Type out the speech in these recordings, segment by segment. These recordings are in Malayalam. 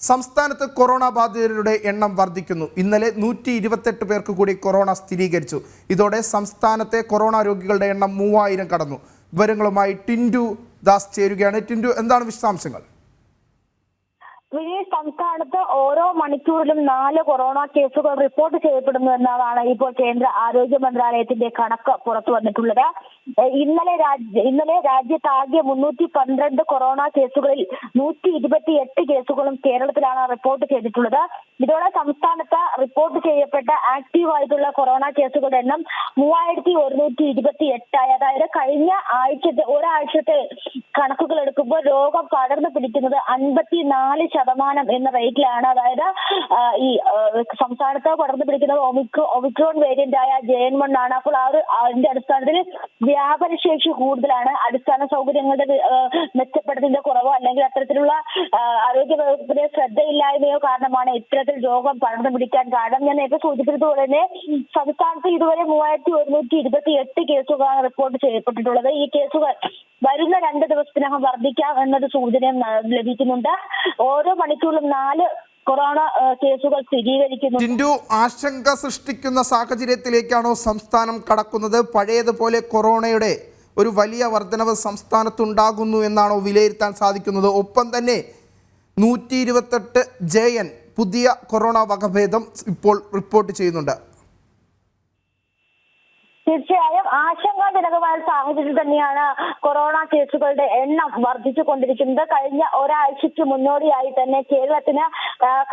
സംസ്ഥാനത്ത് കൊറോണ ബാധിതരുടെ എണ്ണം വർദ്ധിക്കുന്നു. ഇന്നലെ നൂറ്റി ഇരുപത്തെട്ട് പേർക്ക് കൂടി കൊറോണ സ്ഥിരീകരിച്ചു. ഇതോടെ സംസ്ഥാനത്തെ കൊറോണ രോഗികളുടെ എണ്ണം മൂവായിരം കടന്നു. വിവരങ്ങളുമായി ടിൻഡു ദാസ് ചേരുകയാണ്. ടിൻഡു എന്താണ് വിശദാംശങ്ങൾ? വിനീത് സംസ്ഥാനത്ത് ഓരോ മണിക്കൂറിലും നാല് കൊറോണ കേസുകൾ റിപ്പോർട്ട് ചെയ്യപ്പെടുന്നു എന്നതാണ് ഇപ്പോൾ കേന്ദ്ര ആരോഗ്യ മന്ത്രാലയത്തിന്റെ കണക്ക് പുറത്തു വന്നിട്ടുള്ളത്. ഇന്നലെ രാജ്യ ഇന്നലെ രാജ്യത്താകെ മുന്നൂറ്റി പന്ത്രണ്ട് കൊറോണ കേസുകളിൽ നൂറ്റി ഇരുപത്തി എട്ട് കേസുകളും കേരളത്തിലാണ് റിപ്പോർട്ട് ചെയ്തിട്ടുള്ളത്. ഇതോടെ സംസ്ഥാനത്ത് റിപ്പോർട്ട് ചെയ്യപ്പെട്ട ആക്റ്റീവ് ആയിട്ടുള്ള കൊറോണ കേസുകളുടെ എണ്ണം മൂവായിരത്തി ഒരുന്നൂറ്റി ഇരുപത്തി എട്ടായി അതായത് കഴിഞ്ഞ ആഴ്ചത്തെ ഒരാഴ്ചത്തെ കണക്കുകൾ എടുക്കുമ്പോൾ രോഗം പടർന്നു പിടിക്കുന്നത് അൻപത്തി നാല് ശതമാനം എന്ന റേറ്റിലാണ്. അതായത് ഈ സംസ്ഥാനത്ത് പടർന്നു പിടിക്കുന്നത് ഒമിക്രോ ഒമിക്രോൺ വേരിയന്റ് ആയ ജെ എൻ വൺ ആണ് അപ്പോൾ ആ ഒരു അതിന്റെ അടിസ്ഥാനത്തിൽ വ്യാപനശേഷി കൂടുതലാണ്. അടിസ്ഥാന സൗകര്യങ്ങളുടെ മെച്ചപ്പെടുത്തിന്റെ കുറവോ അല്ലെങ്കിൽ അത്തരത്തിലുള്ള ആരോഗ്യ വകുപ്പിന്റെ ശ്രദ്ധയില്ലായ്മയോ കാരണമാണ് ഇത്തരത്തിൽ രോഗം പടർന്നു പിടിക്കാൻ കാരണം ഞാൻ നേരത്തെ സൂചിപ്പിച്ചതുപോലെ തന്നെ സംസ്ഥാനത്ത് ഇതുവരെ മൂവായിരത്തി ഒരുന്നൂറ്റി ഇരുപത്തി എട്ട് കേസുകളാണ് റിപ്പോർട്ട് ചെയ്യപ്പെട്ടിട്ടുള്ളത്. ഈ കേസുകൾ വരുന്ന രണ്ട് ദിവസത്തിനകം വർദ്ധിക്കാം എന്നൊരു സൂചനയും ലഭിക്കുന്നുണ്ട്. ഓരോ മണിക്കൂറിലും നാല് കൊറോണ കേസുകൾ സ്ഥിരീകരിക്കുന്നു ടിൻഡു ആശങ്ക സൃഷ്ടിക്കുന്ന സാഹചര്യത്തിലേക്കാണോ സംസ്ഥാനം കടക്കുന്നത്? പഴയതുപോലെ കൊറോണയുടെ ഒരു വലിയ വർധനവ് സംസ്ഥാനത്തുണ്ടാകുന്നു എന്നാണോ വിലയിരുത്താൻ സാധിക്കുന്നത്? ഒപ്പം തന്നെ നൂറ്റി ഇരുപത്തെട്ട് ജെ എൻ പുതിയ കൊറോണ വകഭേദം ഇപ്പോൾ റിപ്പോർട്ട് ചെയ്യുന്നുണ്ട്. തീർച്ചയായും ആശങ്കാജനകമായ സാഹചര്യം തന്നെയാണ് കൊറോണ കേസുകളുടെ എണ്ണം വർദ്ധിച്ചു കൊണ്ടിരിക്കുന്നത്. കഴിഞ്ഞ ഒരാഴ്ചയ്ക്ക് മുന്നോടിയായി തന്നെ കേരളത്തിന്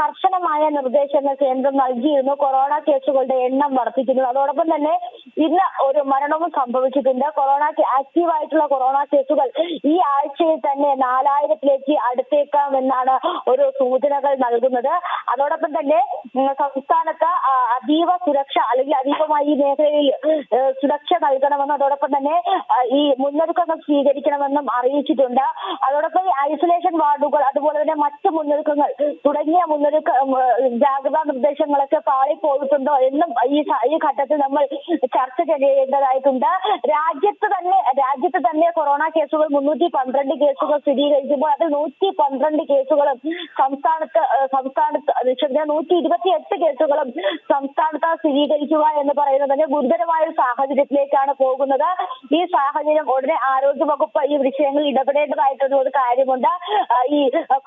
കർശനമായ നിർദ്ദേശങ്ങൾ കേന്ദ്രം നൽകിയിരുന്നു. കൊറോണ കേസുകളുടെ എണ്ണം വർദ്ധിക്കുന്നത് അതോടൊപ്പം തന്നെ ഇന്ന് ഒരു മരണവും സംഭവിച്ചിട്ടുണ്ട് കൊറോണ ആക്റ്റീവ് ആയിട്ടുള്ള കൊറോണ കേസുകൾ ഈ ആഴ്ചയിൽ തന്നെ നാലായിരത്തിലേക്ക് അടുത്തേക്കാം എന്നാണ് ഒരു സൂചനകൾ നൽകുന്നത്. അതോടൊപ്പം തന്നെ സംസ്ഥാനത്ത് അതീവ സുരക്ഷ അതീവമായി ഈ മേഖലയിൽ സുരക്ഷ നൽകണമെന്നും അതോടൊപ്പം തന്നെ ഈ മുന്നൊരുക്കങ്ങൾ സ്വീകരിക്കണമെന്നും അറിയിച്ചിട്ടുണ്ട്. അതോടൊപ്പം ഐസൊലേഷൻ വാർഡുകൾ അതുപോലെ തന്നെ മറ്റ് മുന്നൊരുക്കങ്ങൾ തുടങ്ങിയ മുന്നൊരുക്ക ജാഗ്രതാ നിർദ്ദേശങ്ങളൊക്കെ പാളിപ്പോയിട്ടുണ്ടോ എന്നും ഈ ഈ ഘട്ടത്തിൽ നമ്മൾ ചർച്ച ചെയ്യേണ്ടതായിട്ടുണ്ട്. രാജ്യത്ത് തന്നെ രാജ്യത്ത് തന്നെ കൊറോണ കേസുകൾ മുന്നൂറ്റി പന്ത്രണ്ട് കേസുകൾ സ്ഥിരീകരിക്കുമ്പോൾ അതിൽ നൂറ്റി പന്ത്രണ്ട് കേസുകളും സംസ്ഥാനത്ത് സംസ്ഥാനത്ത് നൂറ്റി ഇരുപത്തി എട്ട് കേസുകളും സംസ്ഥാനത്ത് സ്ഥിരീകരിക്കുക എന്ന് പറയുന്നത് തന്നെ ഗുരുതരമായ ഒരു സാഹചര്യത്തിലേക്കാണ് പോകുന്നത്. ഈ സാഹചര്യം ഉടനെ ആരോഗ്യ വകുപ്പ് ഈ വിഷയങ്ങളിൽ ഇടപെടേണ്ടതായിട്ടുള്ള ഒരു കാര്യമുണ്ട്. ഈ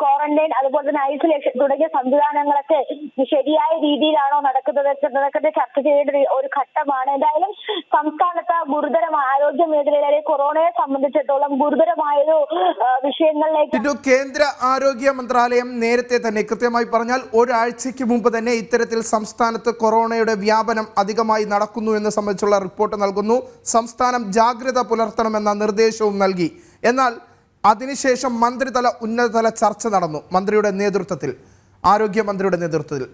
ക്വാറന്റൈൻ അതുപോലെ തന്നെ ഐസൊലേഷൻ തുടങ്ങിയ സംവിധാനങ്ങളൊക്കെ ശരിയായ രീതിയിലാണോ നടക്കുന്നത് എന്നതൊക്കെ ചർച്ച ചെയ്യേണ്ട ഒരു- ഘട്ടമാണ്. എന്തായാലും സംസ്ഥാനത്ത് ഗുരുതരമായ ആരോഗ്യ മേഖലയിലെ കൊറോണയെ സംബന്ധിച്ചിടത്തോളം ഗുരുതരമായൊരു വിഷയങ്ങളിലേക്ക് കേന്ദ്ര ആരോഗ്യ മന്ത്രാലയം നേരത്തെ തന്നെ കൃത്യമായി പറഞ്ഞാൽ ഒരാഴ്ചയ്ക്ക് മുമ്പ് തന്നെ ഇത്തരത്തിൽ സംസ്ഥാനത്ത് കൊറോണയുടെ വ്യാപനം അധികമായി നടക്കുന്നു എന്ന് സംബന്ധിച്ചുള്ള റിപ്പോർട്ട് നൽകുന്നു. സംസ്ഥാനം ജാഗ്രത പുലർത്തണമെന്ന നിർദ്ദേശവും നൽകി. എന്നാൽ അതിനുശേഷം മന്ത്രിതല ഉന്നതതല ചർച്ച നടന്നു മന്ത്രിയുടെ നേതൃത്വത്തിൽ ആരോഗ്യമന്ത്രിയുടെ നേതൃത്വത്തിൽ.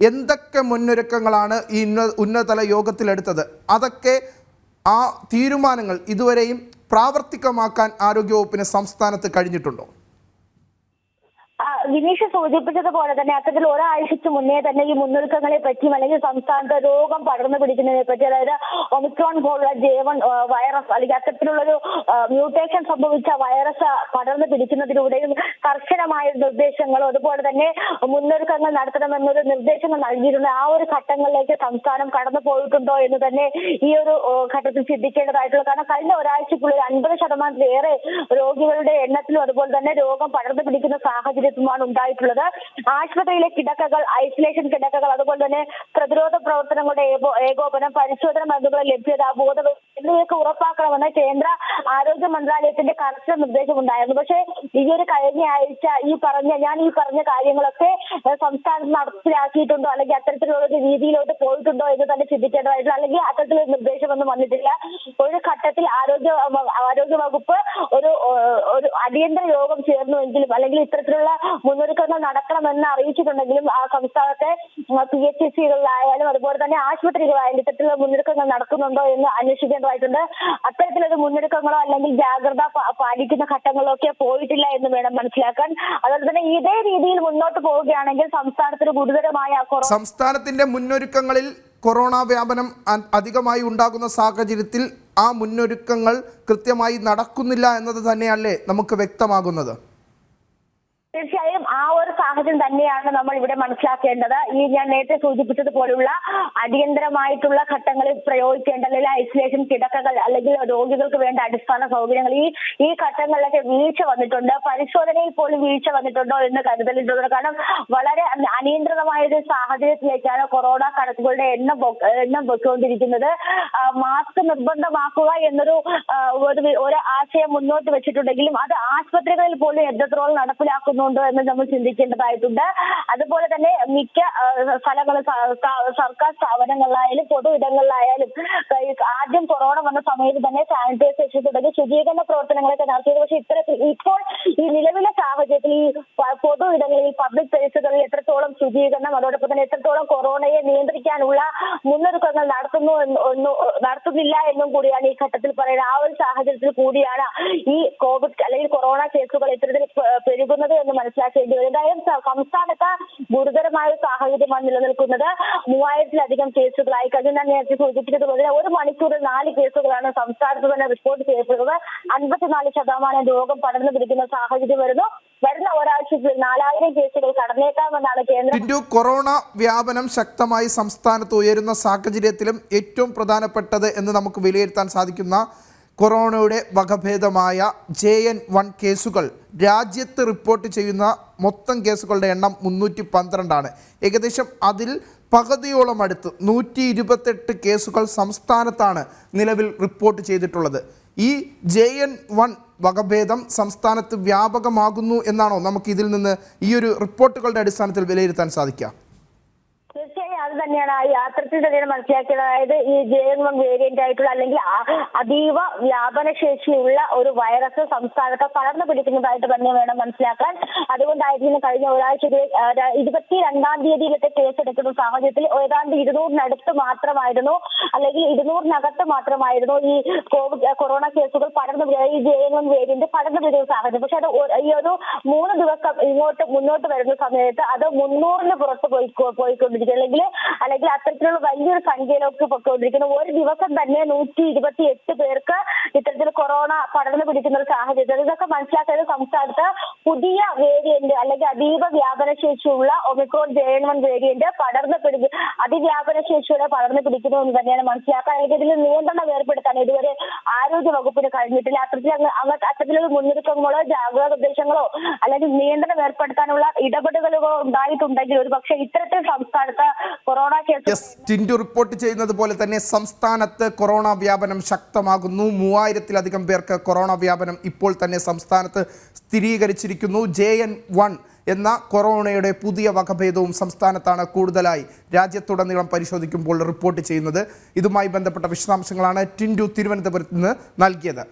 എന്തൊക്കെ മുന്നൊരുക്കങ്ങളാണ് ഈ ഉന്ന ഉന്നതതല യോഗത്തിലെടുത്തത്? അതൊക്കെ ആ തീരുമാനങ്ങൾ ഇതുവരെയും പ്രാവർത്തികമാക്കാൻ ആരോഗ്യവകുപ്പിന് സംസ്ഥാനത്ത് കഴിഞ്ഞിട്ടുണ്ടോ? വിനീഷ് സൂചിപ്പിച്ചതുപോലെ തന്നെ അത്തരത്തിൽ ഒരാഴ്ചക്ക് മുന്നേ തന്നെ ഈ മുന്നൊരുക്കങ്ങളെ പറ്റിയും അല്ലെങ്കിൽ സംസ്ഥാനത്ത് രോഗം പടർന്നു പിടിക്കുന്നതിനെ പറ്റി അതായത് ഒമിക്രോൺ പോലുള്ള ജേവൺ വൈറസ് അല്ലെങ്കിൽ അത്തരത്തിലുള്ളൊരു മ്യൂട്ടേഷൻ സംഭവിച്ച വൈറസ് പടർന്നു പിടിക്കുന്നതിലൂടെയും കർശനമായ നിർദ്ദേശങ്ങളും അതുപോലെ തന്നെ മുന്നൊരുക്കങ്ങൾ നടത്തണമെന്നൊരു നിർദ്ദേശങ്ങൾ നൽകിയിരുന്ന ആ ഒരു ഘട്ടങ്ങളിലേക്ക് സംസ്ഥാനം കടന്നു പോയിട്ടുണ്ടോ എന്ന് തന്നെ ഈ ഒരു ഘട്ടത്തിൽ ചിന്തിക്കേണ്ടതായിട്ടുള്ള കാരണം കഴിഞ്ഞ ഒരാഴ്ചക്കുള്ളിൽ അൻപത് ശതമാനത്തിലേറെ രോഗികളുടെ എണ്ണത്തിലും അതുപോലെ തന്നെ രോഗം പടർന്നു പിടിക്കുന്ന സാഹചര്യത്തുമാണ് ഉണ്ടായിട്ടുള്ളത്. ആശുപത്രിയിലെ കിടക്കകൾ ഐസൊലേഷൻ കിടക്കകൾ അതുപോലെ തന്നെ പ്രതിരോധ പ്രവർത്തനങ്ങളുടെ ഏകോപനം പരിശോധന മരുന്നുകളുടെ ലഭ്യത ബോധവൽക്കരണം എന്നിവയൊക്കെ ഉറപ്പാക്കണമെന്ന് കേന്ദ്ര ആരോഗ്യ മന്ത്രാലയത്തിന്റെ കർശന നിർദ്ദേശം ഉണ്ടായിരുന്നു പക്ഷേ ഈ ഒരു കഴിഞ്ഞ ആഴ്ച ഈ പറഞ്ഞ ഞാൻ ഈ പറഞ്ഞ കാര്യങ്ങളൊക്കെ സംസ്ഥാനത്ത് നടപ്പിലാക്കിയിട്ടുണ്ടോ? അല്ലെങ്കിൽ അത്തരത്തിലുള്ള ഒരു രീതിയിലോട്ട് പോയിട്ടുണ്ടോ എന്ന് തന്നെ ചിന്തിക്കേണ്ടതായിട്ടുള്ള അല്ലെങ്കിൽ അത്തരത്തിലൊരു നിർദ്ദേശമൊന്നും വന്നിട്ടില്ല. ഒരു ഘട്ടത്തിൽ ആരോഗ്യ ആരോഗ്യ വകുപ്പ് ഒരു ഒരു അടിയന്തര യോഗം ചേർന്നുവെങ്കിലും അല്ലെങ്കിൽ ഇത്തരത്തിലുള്ള മുന്നൊരുക്കങ്ങൾ നടക്കണമെന്ന് അറിയിച്ചിട്ടുണ്ടെങ്കിലും ആ സംസ്ഥാനത്തെ പി എച്ച് സികളിലായാലും അതുപോലെ തന്നെ ആശുപത്രികളായാലും ഇത്തരത്തിലുള്ള മുന്നൊരുക്കങ്ങൾ നടക്കുന്നുണ്ടോ എന്ന് അന്വേഷിക്കേണ്ടതായിട്ടുണ്ട്. അത്തരത്തിലൊരു മുന്നൊരുക്കങ്ങളോ അല്ലെങ്കിൽ ജാഗ്രത പാലിക്കുന്ന ഘട്ടങ്ങളോ ഒക്കെ പോയിട്ടില്ല എന്ന് വേണം മനസ്സിലാക്കാൻ. അതുപോലെ തന്നെ ഇതേ രീതിയിൽ മുന്നോട്ട് പോവുകയാണെങ്കിൽ സംസ്ഥാനത്തിന് ഗുരുതരമായ സംസ്ഥാനത്തിന്റെ മുന്നൊരുക്കങ്ങളിൽ കൊറോണ വ്യാപനം അധികമായി ഉണ്ടാകുന്ന സാഹചര്യത്തിൽ ആ മുന്നൊരുക്കങ്ങൾ കൃത്യമായി നടക്കുന്നില്ല എന്നത് തന്നെയല്ലേ നമുക്ക് വ്യക്തമാകുന്നത്? തീർച്ചയായും ആ ഒരു സാഹചര്യം തന്നെയാണ് നമ്മൾ ഇവിടെ മനസ്സിലാക്കേണ്ടത്. ഈ ഞാൻ നേരത്തെ സൂചിപ്പിച്ചതുപോലുള്ള അടിയന്തരമായിട്ടുള്ള ഘട്ടങ്ങളിൽ പ്രയോഗിക്കേണ്ട അല്ലെങ്കിൽ ഐസൊലേഷൻ കിടക്കകൾ അല്ലെങ്കിൽ രോഗികൾക്ക് വേണ്ട അടിസ്ഥാന സൗകര്യങ്ങൾ. ഈ ഈ ഘട്ടങ്ങളിലൊക്കെ വീഴ്ച വന്നിട്ടുണ്ട്. പരിശോധനയിൽ പോലും വീഴ്ച വന്നിട്ടുണ്ടോ എന്ന് കരുതലിട്ടുണ്ട് കാരണം വളരെ അനിയന്ത്രിതമായ ഒരു സാഹചര്യത്തിലേക്കാണ് കൊറോണ കണക്കുകളുടെ എണ്ണം എണ്ണം പൊയ്ക്കൊണ്ടിരിക്കുന്നത്. മാസ്ക് നിർബന്ധമാക്കുക എന്നൊരു ഒരു ആശയം മുന്നോട്ട് വെച്ചിട്ടുണ്ടെങ്കിലും അത് ആശുപത്രികളിൽ പോലും എത്രത്തോളം നടപ്പിലാക്കുന്നുണ്ടോ എന്ന് നമ്മൾ ചിന്തിക്കേണ്ടതായിട്ടുണ്ട്. അതുപോലെ തന്നെ മിക്ക സ്ഥലങ്ങൾ സർക്കാർ സ്ഥാപനങ്ങളിലായാലും പൊതു ഇടങ്ങളിലായാലും ആദ്യം കൊറോണ വന്ന സമയത്ത് തന്നെ സാനിറ്റൈസേഷൻ തുടങ്ങി ശുചീകരണ പ്രവർത്തനങ്ങളൊക്കെ നടത്തിയത്. പക്ഷെ ഇത്തരത്തിൽ ഇപ്പോൾ ഈ നിലവിലെ സാഹചര്യത്തിൽ ഈ പൊതു ഇടങ്ങളിൽ പബ്ലിക് പ്ലേസുകളിൽ എത്രത്തോളം ശുചീകരണം അതോടൊപ്പം തന്നെ എത്രത്തോളം കൊറോണയെ നിയന്ത്രിക്കാനുള്ള മുന്നൊരുക്കങ്ങൾ നടത്തുന്നു നടത്തുന്നില്ല എന്നും കൂടിയാണ് ഈ ഘട്ടത്തിൽ പറയുന്നത്. ആ ഒരു സാഹചര്യത്തിൽ കൂടിയാണ് ഈ കോവിഡ് അല്ലെങ്കിൽ കൊറോണ കേസുകൾ ഇത്തരത്തിൽ പെരുകുന്നത് എന്ന് മനസ്സിലാക്കേണ്ടി വരും. എന്തായാലും സംസ്ഥാനത്ത് ഗുരുതരമായ സാഹചര്യമാണ് നിലനിൽക്കുന്നത്. മൂവായിരത്തിലധികം കേസുകളായി കഴിഞ്ഞ ഞാൻ നേരത്തെ സൂചിപ്പിച്ചതുപോലെ ഒരു മണിക്കൂറിൽ നാല് കേസുകളാണ് സംസ്ഥാനത്ത് തന്നെ റിപ്പോർട്ട് ചെയ്യപ്പെടുന്നത്. അൻപത്തിനാല് ശതമാനം രോഗം പടർന്നു പിടിക്കുന്ന സാഹചര്യം വരുന്നു. വരുന്ന ഒരാഴ്ചയ്ക്കുള്ളിൽ നാലായിരം കേസുകൾ കടന്നേക്കാമെന്നാണ് കേന്ദ്രം കൊറോണ വ്യാപനം ശക്തമായി സംസ്ഥാനത്ത് ഉയരുന്ന സാഹചര്യത്തിലും ഏറ്റവും പ്രധാനപ്പെട്ടത് എന്ന് നമുക്ക് വിലയിരുത്താൻ സാധിക്കുന്ന കൊറോണയുടെ വകഭേദമായ ജെ എൻ വൺ കേസുകൾ രാജ്യത്ത് റിപ്പോർട്ട് ചെയ്യുന്ന മൊത്തം കേസുകളുടെ എണ്ണം മുന്നൂറ്റി പന്ത്രണ്ടാണ്. ഏകദേശം അതിൽ പകുതിയോളം അടുത്ത് നൂറ്റി ഇരുപത്തെട്ട് കേസുകൾ സംസ്ഥാനത്താണ് നിലവിൽ റിപ്പോർട്ട് ചെയ്തിട്ടുള്ളത്. ഈ ജെ എൻ വൺ വകഭേദം സംസ്ഥാനത്ത് വ്യാപകമാകുന്നു എന്നാണോ നമുക്ക് ഇതിൽ നിന്ന് ഈ ഒരു റിപ്പോർട്ടുകളുടെ അടിസ്ഥാനത്തിൽ വിലയിരുത്താൻ സാധിക്കുക? തന്നെയാണ് ആ യാത്രത്തിൽ തന്നെയാണ് മനസ്സിലാക്കിയത്. അതായത് ഈ ജെ എൻ വൺ വേരിയന്റ് ആയിട്ടുള്ള അല്ലെങ്കിൽ അതീവ വ്യാപന ശേഷിയുള്ള ഒരു വൈറസ് സംസ്ഥാനത്ത് പടർന്നു പിടിക്കുന്നതായിട്ട് തന്നെ വേണം മനസ്സിലാക്കാൻ. അതുകൊണ്ടായിരുന്നു കഴിഞ്ഞ ഒരാഴ്ച ഇരുപത്തി രണ്ടാം തീയതിയിലത്തെ കേസെടുക്കുന്ന സാഹചര്യത്തിൽ ഏതാണ്ട് ഇരുന്നൂറിനടുത്ത് മാത്രമായിരുന്നു അല്ലെങ്കിൽ ഇരുന്നൂറിനകത്ത് മാത്രമായിരുന്നു ഈ കോവിഡ് കൊറോണ കേസുകൾ പടർന്നു പിടി- ഈ ജെ എൻ വൺ വേരിയന്റ് പടർന്നു പിടിക്കുന്ന സാഹചര്യം. പക്ഷെ അത് ഈ ഒരു മൂന്ന് ദിവസം ഇങ്ങോട്ട് മുന്നോട്ട് വരുന്ന സമയത്ത് അത് മുന്നൂറിന് പുറത്ത് പോയി പോയിക്കൊണ്ടിരിക്കുക അല്ലെങ്കിൽ അല്ലെങ്കിൽ അത്തരത്തിലുള്ള വലിയൊരു സംഖ്യയിലേക്ക് പൊയ്ക്കൊണ്ടിരിക്കുന്നു ഒരു ദിവസം തന്നെ നൂറ്റി ഇരുപത്തി എട്ട് പേർക്ക് ഇത്തരത്തിൽ കൊറോണ പടർന്നു പിടിക്കുന്ന ഒരു സാഹചര്യം ഇതൊക്കെ മനസ്സിലാക്കിയത് സംസ്ഥാനത്ത് പുതിയ വേരിയന്റ് അല്ലെങ്കിൽ അതീവ വ്യാപന ശേഷിയുള്ള Omicron J N one variant പടർന്നു പിടിക്കും അതിവ്യാപന ശേഷിയോടെ പടർന്നു പിടിക്കുന്നു എന്ന് തന്നെയാണ് മനസ്സിലാക്കാൻ. അല്ലെങ്കിൽ ഇതിൽ നിയന്ത്രണം ഏർപ്പെടുത്താൻ ഇതുവരെ ആരോഗ്യ വകുപ്പിന് കഴിഞ്ഞിട്ടില്ല. അത്തരത്തിൽ അത്തരത്തിലുള്ള മുന്നൊരുക്കങ്ങളോ ജാഗ്രതാ നിർദ്ദേശങ്ങളോ അല്ലെങ്കിൽ നിയന്ത്രണം ഏർപ്പെടുത്താനുള്ള ഇടപെടലുകളോ ഉണ്ടായിട്ടുണ്ടെങ്കിൽ ഒരു പക്ഷേ ഇത്തരത്തിൽ സംസ്ഥാനത്ത് കൊറോണ കേസ് ടിൻഡു റിപ്പോർട്ട് ചെയ്യുന്നത് പോലെ തന്നെ സംസ്ഥാനത്ത് കൊറോണ വ്യാപനം ശക്തമാകുന്നു. മൂവായിരത്തിലധികം പേർക്ക് കൊറോണ വ്യാപനം ഇപ്പോൾ തന്നെ സംസ്ഥാനത്ത് സ്ഥിരീകരിച്ചിരിക്കുന്നു. ജെ എൻ വൺ എന്ന കൊറോണയുടെ പുതിയ വകഭേദവും സംസ്ഥാനത്താണ് കൂടുതലായി. രാജ്യത്തുടനീളം പരിശോധിക്കുമ്പോൾ റിപ്പോർട്ട് ചെയ്യുന്നത്. ഇതുമായി ബന്ധപ്പെട്ട വിശദാംശങ്ങളാണ് ടിൻഡു തിരുവനന്തപുരത്ത് നിന്ന് നൽകിയത്.